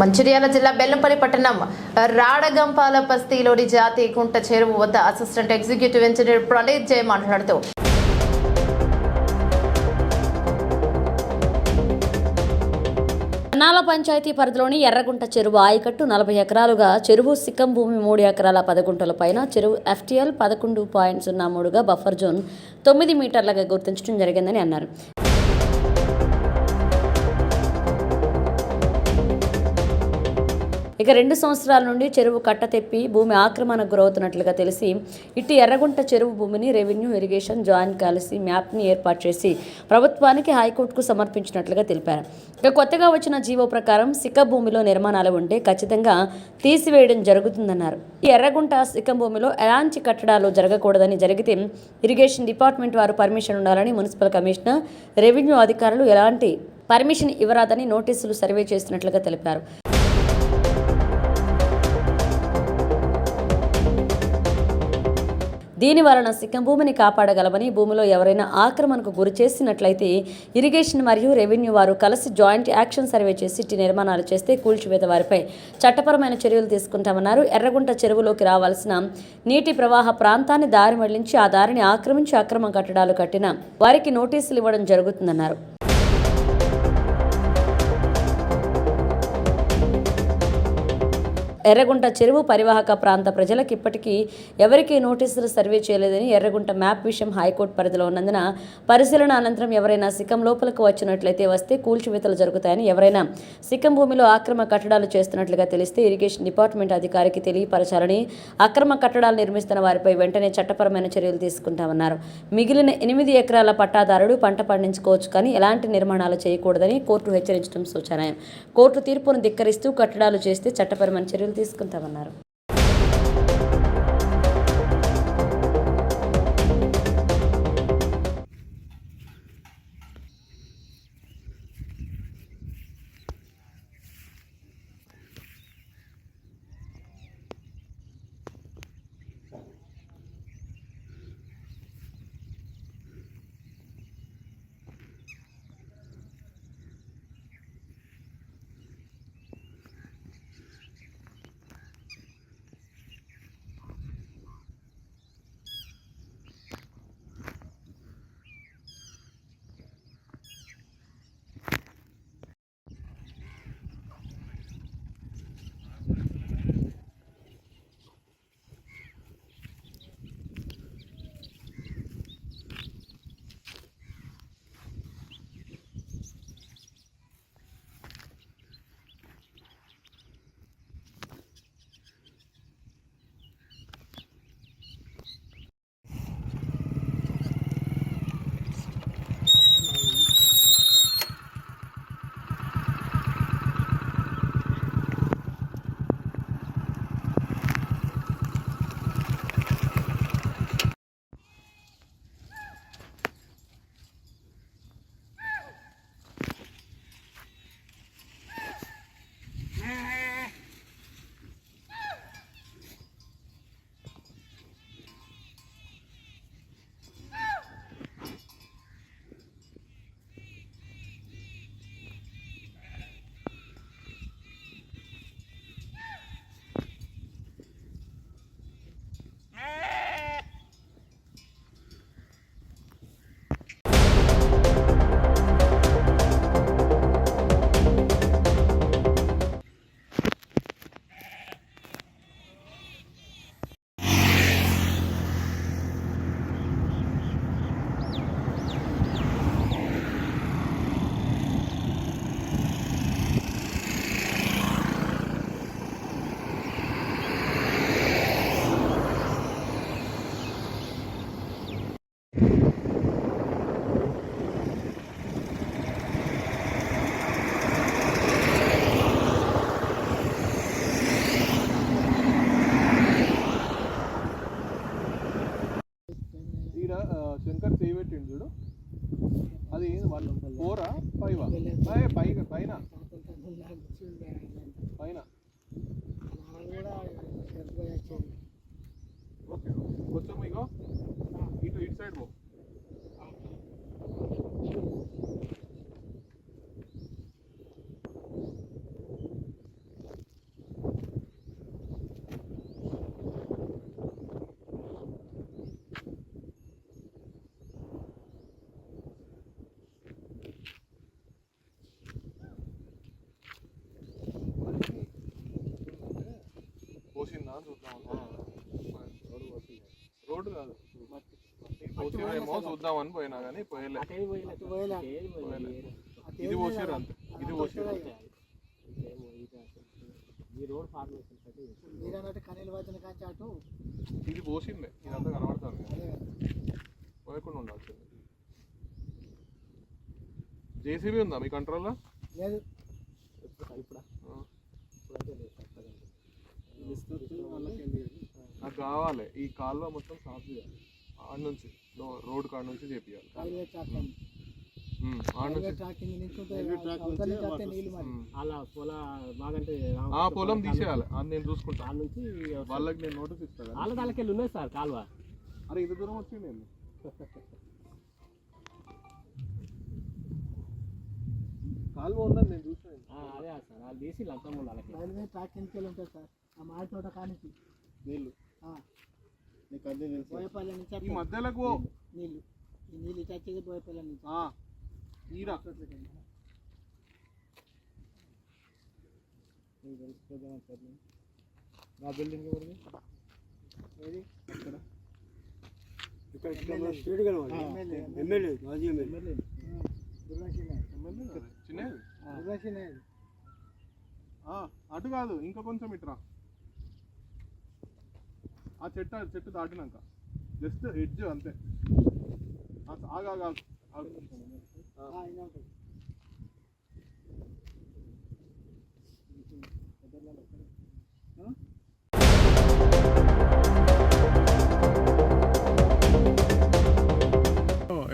మంచిర్యాల జిల్లా బెల్లంపల్లి పట్టణం రాడగంపాల బస్తీలోని జాతీయ కుంట చెరువు వద్ద assistant executive engineer Praneeth Jaya మాట్లాడుతూ. కన్నాల పంచాయతీ పరిధిలోని ఎర్రగుంట చెరువు ఆయకట్టు నలభై ఎకరాలుగా చెరువు సిక్కం భూమి మూడు ఎకరాల పదగుంటల పైన చెరువు ఎఫ్టీఎల్ పదకొండు పాయింట్ సున్నా మూడుగా బఫర్ జోన్ తొమ్మిది మీటర్లుగా గుర్తించడం జరిగిందని అన్నారు. ఇక రెండు సంవత్సరాల నుండి చెరువు కట్ట తెప్పి భూమి ఆక్రమణకు గురవుతున్నట్లుగా తెలిసి ఇటు ఎర్రగుంట చెరువు భూమిని రెవెన్యూ ఇరిగేషన్ జాయింట్ కలిసి మ్యాప్ని ఏర్పాటు చేసి ప్రభుత్వానికి హైకోర్టుకు సమర్పించినట్లుగా తెలిపారు. ఇక కొత్తగా వచ్చిన జీవో ప్రకారం సిక్క భూమిలో నిర్మాణాలు ఉంటే ఖచ్చితంగా తీసివేయడం జరుగుతుందన్నారు. ఈ ఎర్రగుంట సిక్క భూమిలో ఎలాంటి కట్టడాలు జరగకూడదని జరిగితే ఇరిగేషన్ డిపార్ట్మెంట్ వారు పర్మిషన్ ఉండాలని మున్సిపల్ కమిషనర్ రెవెన్యూ అధికారులు ఎలాంటి పర్మిషన్ ఇవ్వరాదని నోటీసులు సర్వే చేస్తున్నట్లుగా తెలిపారు. దీని వలన సిక్కం భూమిని కాపాడగలమని భూమిలో ఎవరైనా ఆక్రమణకు గురి చేసినట్లయితే ఇరిగేషన్ మరియు రెవెన్యూ వారు కలిసి జాయింట్ యాక్షన్ సర్వే చేసి ఇటు నిర్మాణాలు చేస్తే కూల్చివేత వారిపై చట్టపరమైన చర్యలు తీసుకుంటామన్నారు. ఎర్రగుంట చెరువులోకి రావాల్సిన నీటి ప్రవాహ ప్రాంతాన్ని దారి మళ్ళించి ఆ దారిని ఆక్రమించి అక్రమ కట్టడాలు కట్టిన వారికి నోటీసులు ఇవ్వడం జరుగుతుందన్నారు. ఎర్రగుంట చెరువు పరివాహక ప్రాంత ప్రజలకు ఇప్పటికీ ఎవరికీ నోటీసులు సర్వే చేయలేదని ఎర్రగుంట మ్యాప్ విషయం హైకోర్టు పరిధిలో ఉన్నందున పరిశీలన అనంతరం ఎవరైనా సిక్కం లోపలకు వచ్చినట్లయితే వస్తే కూల్చివేతలు జరుగుతాయని ఎవరైనా సిక్కం భూమిలో అక్రమ కట్టడాలు చేస్తున్నట్లుగా తెలిస్తే ఇరిగేషన్ డిపార్ట్మెంట్ అధికారికి తెలియపరచాలని అక్రమ కట్టడాలు నిర్మిస్తున్న వారిపై వెంటనే చట్టపరమైన చర్యలు తీసుకుంటామన్నారు. మిగిలిన ఎనిమిది ఎకరాల పట్టాదారుడు పంట పండించుకోవచ్చు కానీ ఎలాంటి నిర్మాణాలు చేయకూడదని కోర్టు హెచ్చరించడం సూచనాయం కోర్టు తీర్పును ధిక్కరిస్తూ కట్టడాలు చేస్తే చట్టపరమైన చర్యలు తీసుకుంటామన్నారు. చూద్దాం రోడ్డు కాదు పోసిరేమో చూద్దామని పోయినా కానీ పోయలే ఇది పోసారు అంతే ఇది పోసారు ఇది పోసిందే ఇదంతా కనబడుతుంది. పోయకుండా ఉండాల్సింది జేసీబీ ఉందా మీ కంట్రోల్లో లేదు ఇప్పుడు. నాకు కావాలి. ఈ కాలువ మొత్తం సాఫ్ చేయాలి. ఆడ నుంచి రోడ్ కాడ నుంచి చేపియాలి. ఆ పొలం తీసేయాలి. అది నేను చూసుకుంటా. నుంచి వాళ్ళకి నేను నోటీస్ ఇస్తాను వాళ్ళ దానికి ఉన్నాయి సార్ కాలువ. అరే ఇంత దూరం వచ్చింది నేను. కాలువ ఉందని నేను చూసాను ఆ, అదే సార్. వాళ్ళు తీసి ముందు వాళ్ళకి. రైల్వే ట్రాక్ కిందకి వెళ్ళి ఉంటుంది సార్. మాడి తోట కానికి నీళ్ళు. ఆ, నీకు అదే తెలుసు. బోయపల్లి నుంచి ఈ మధ్యలోకి పో. నీళ్ళు. ఈ నీళ్ళు ఇటు వచ్చేది బోయపల్లి నుంచి. ఆ, ఈరా నా బిల్డింగ్ ఎవరిది? ఏది? ఎమ్మెల్యే. మాజీ ఎమ్మెల్యే. ఆ, దుర్గాషినే. ఎమ్మెల్యే? చిన్నది ఆ, దుర్గాషినే. ఆ, అటు కాదు ఇంకా కొంచెం ఇట్రా ఆ చెట్టు చెట్టు దాటినాక జస్ట్ ఎడ్జ్ అంతే. ఆగా ఆగు,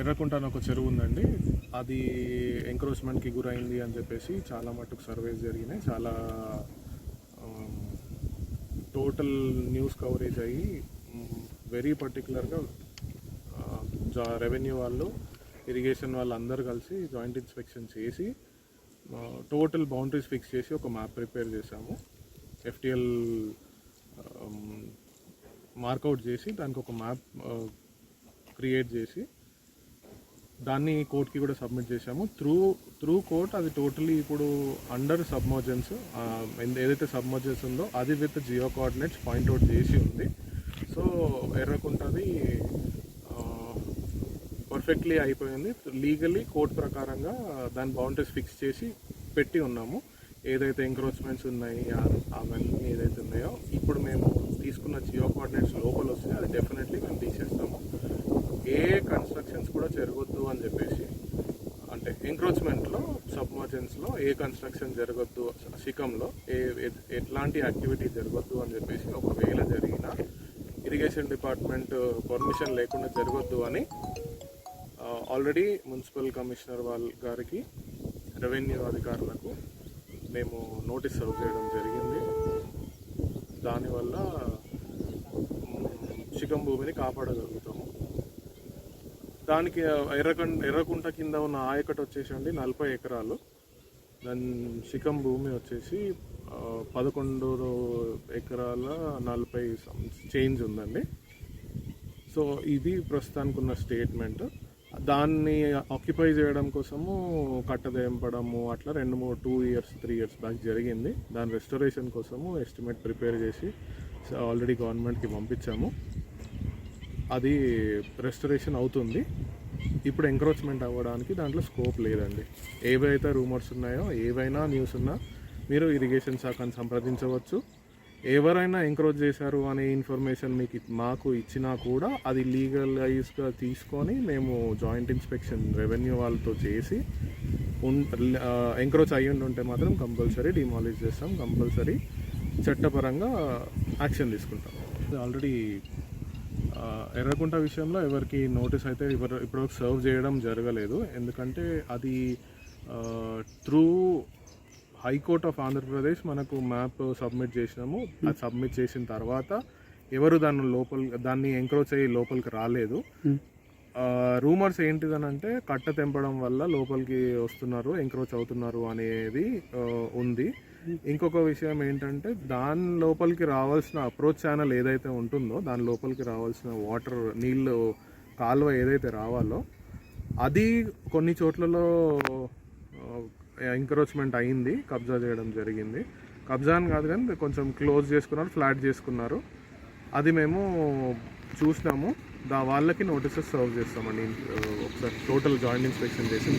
ఎర్రకుంట అని ఒక చెరువు ఉందండి. అది ఎంక్రోచ్మెంట్కి గురైంది అని చెప్పేసి చాలా మటుకు సర్వేస్ జరిగినాయి. చాలా టోటల్ న్యూస్ కవరేజ్ అయ్యి వెరీ పర్టికులర్గా రెవెన్యూ వాళ్ళు ఇరిగేషన్ వాళ్ళు అందరు కలిసి జాయింట్ ఇన్స్పెక్షన్ చేసి టోటల్ బౌండరీస్ ఫిక్స్ చేసి ఒక మ్యాప్ ప్రిపేర్ చేశాము. ఎఫ్టిఎల్ మార్కౌట్ చేసి దానికి ఒక మ్యాప్ క్రియేట్ చేసి దాన్ని కోర్ట్కి కూడా సబ్మిట్ చేశాము. త్రూ త్రూ కోర్ట్ అది టోటలీ ఇప్పుడు అండర్ సబ్మర్జెన్స్ ఏదైతే సబ్మర్జెన్స్ ఉందో అది with geo coordinates point out చేసి ఉంది. సో ఎర్రకుంటది పర్ఫెక్ట్లీ అయిపోయింది. లీగల్లీ కోర్ట్ ప్రకారంగా దాని బౌండరీస్ ఫిక్స్ చేసి పెట్టి ఉన్నాము. ఏదైతే ఎంక్రోచ్మెంట్స్ ఉన్నాయి ఆ- అవన్నీ ఏదైతే ఉన్నాయో ఇప్పుడు మేము తీసుకున్న జియో కోఆర్డినేట్స్ లోపల వస్తే అది డెఫినెట్లీ మేము తీసేస్తాము. ఏ కన్స్ట్రక్షన్స్ కూడా జరగొద్దు అని చెప్పేసి అంటే ఎంక్రోచ్మెంట్లో సబ్మర్జెన్స్లో ఏ కన్స్ట్రక్షన్ జరగొద్దు శిఖంలో ఏ ఎట్లాంటి యాక్టివిటీ జరగొద్దు అని చెప్పేసి ఒకవేళ జరిగిన ఇరిగేషన్ డిపార్ట్మెంట్ పర్మిషన్ లేకుండా జరగొద్దు అని ఆల్రెడీ మున్సిపల్ కమిషనర్ వాళ్ళ గారికి రెవెన్యూ అధికారులకు మేము నోటీస్ సర్వ్ చేయడం జరిగింది. దానివల్ల మ్, శిఖం భూమిని కాపాడగలుగుతాం. దానికి ఎర్రకం ఎర్రకుంట కింద ఉన్న ఆయకట్టు వచ్చేసండి నలభై ఎకరాలు. దాని శిఖం భూమి వచ్చేసి పదకొండు ఎకరాల నలభై చేంజ్ ఉందండి. సో ఇది ప్రస్తుతానికి ఉన్న స్టేట్మెంట్. దాన్ని ఆక్యుపై చేయడం కోసము కట్టదేంపడము అట్లా రెండు మూడు two years three years back జరిగింది. దాని రెస్టరేషన్ కోసము ఎస్టిమేట్ ప్రిపేర్ చేసి ఆల్రెడీ గవర్నమెంట్కి పంపించాము. అది రెస్టరేషన్ అవుతుంది. ఇప్పుడు ఎంక్రోచ్మెంట్ అవ్వడానికి దాంట్లో స్కోప్ లేదండి. ఏవైతే రూమర్స్ ఉన్నాయో ఏవైనా న్యూస్ ఉన్నా మీరు ఇరిగేషన్ శాఖను సంప్రదించవచ్చు. ఎవరైనా ఎంక్రోచ్ చేశారు అనే ఇన్ఫర్మేషన్ మీకు మాకు ఇచ్చినా కూడా అది లీగలైజ్గా తీసుకొని మేము జాయింట్ ఇన్స్పెక్షన్ రెవెన్యూ వాళ్ళతో చేసి ఎంక్రోచ్ అయ్యి ఉంటే మాత్రం కంపల్సరీ డిమాలిష్ చేస్తాం. కంపల్సరీ చట్టపరంగా యాక్షన్ తీసుకుంటాం. ఆల్రెడీ ఎర్రకుంట విషయంలో ఎవరికి నోటీస్ అయితే ఎవరు ఇప్పటివరకు సర్వ్ చేయడం జరగలేదు. ఎందుకంటే అది త్రూ హైకోర్ట్ ఆఫ్ ఆంధ్రప్రదేశ్ మనకు మ్యాప్ సబ్మిట్ చేసినాము. అది సబ్మిట్ చేసిన తర్వాత ఎవరు దాని లోపల దాన్ని ఎంక్రోచ్ అయ్యి లోపలికి రాలేదు. రూమర్స్ ఏంటిదని అంటే కట్ట తెంపడం వల్ల లోపలికి వస్తున్నారు ఎంక్రోచ్ అవుతున్నారు అనేది ఉంది. ఇంకొక విషయం ఏంటంటే దాని లోపలికి రావాల్సిన అప్రోచ్ ఛానల్ ఏదైతే ఉంటుందో దాని లోపలికి రావాల్సిన వాటర్ నీళ్ళు కాలువ ఏదైతే రావాలో అది కొన్ని చోట్లలో ఎంక్రోచ్మెంట్ అయింది కబ్జా చేయడం జరిగింది. కబ్జా అని కాదు కానీ కొంచెం క్లోజ్ చేసుకున్నారు ఫ్లాట్ చేసుకున్నారు. అది మేము చూసినాము. దా వాళ్ళకి నోటీసెస్ సర్వ్ చేస్తామండి. ఒకసారి టోటల్ జాయింట్ ఇన్స్పెక్షన్ చేసింది